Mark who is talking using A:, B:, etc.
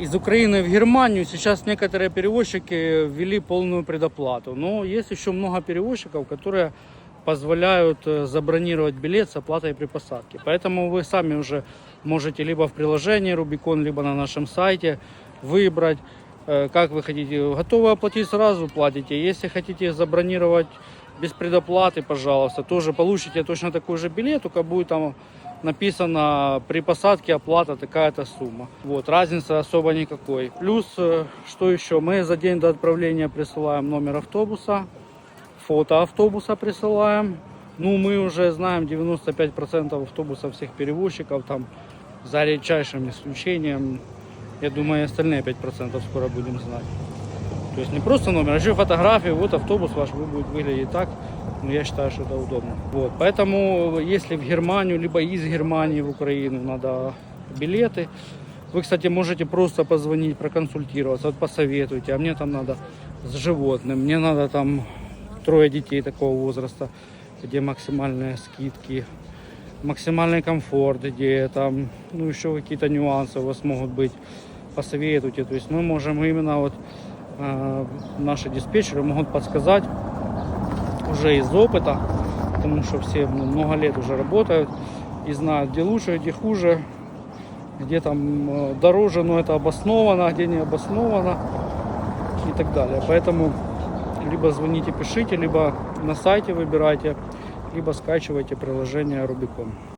A: Из Украины в Германию сейчас некоторые перевозчики ввели полную предоплату. Но есть еще много перевозчиков, которые позволяют э, забронировать билет с оплатой при посадке. Поэтому вы сами уже можете либо в приложении Рубикон, либо на нашем сайте выбрать, э, как вы хотите. Готовы оплатить сразу, платите. Если хотите забронировать без предоплаты, пожалуйста, тоже получите точно такой же билет, только будет там написано при посадке оплата такая-то сумма. Вот, разницы особо никакой. Плюс, э, что еще, мы за день до отправления присылаем номер автобуса, фото автобуса присылаем. Ну, мы уже знаем 95% автобусов всех перевозчиков, там, за редчайшим исключением. Я думаю, остальные 5% скоро будем знать. То есть не просто номер, а еще фотографии, вот автобус ваш будет выглядеть так. Ну, я считаю, что это удобно. Вот. Поэтому, если в Германию, либо из Германии в Украину надо билеты, вы, кстати, можете просто позвонить, проконсультироваться, вот посоветуйте, а мне там надо с животным, мне надо там трое детей такого возраста, где максимальные скидки, максимальный комфорт, где там, ну, еще какие-то нюансы у вас могут быть, посоветуйте. То есть мы можем именно вот наши диспетчеры могут подсказать уже из опыта, потому что все ну, много лет уже работают и знают, где лучше, где хуже, где там э, дороже, но это обосновано, где не обосновано и так далее. Поэтому либо звоните, пишите, либо на сайте выбирайте, либо скачивайте приложение Rubicon.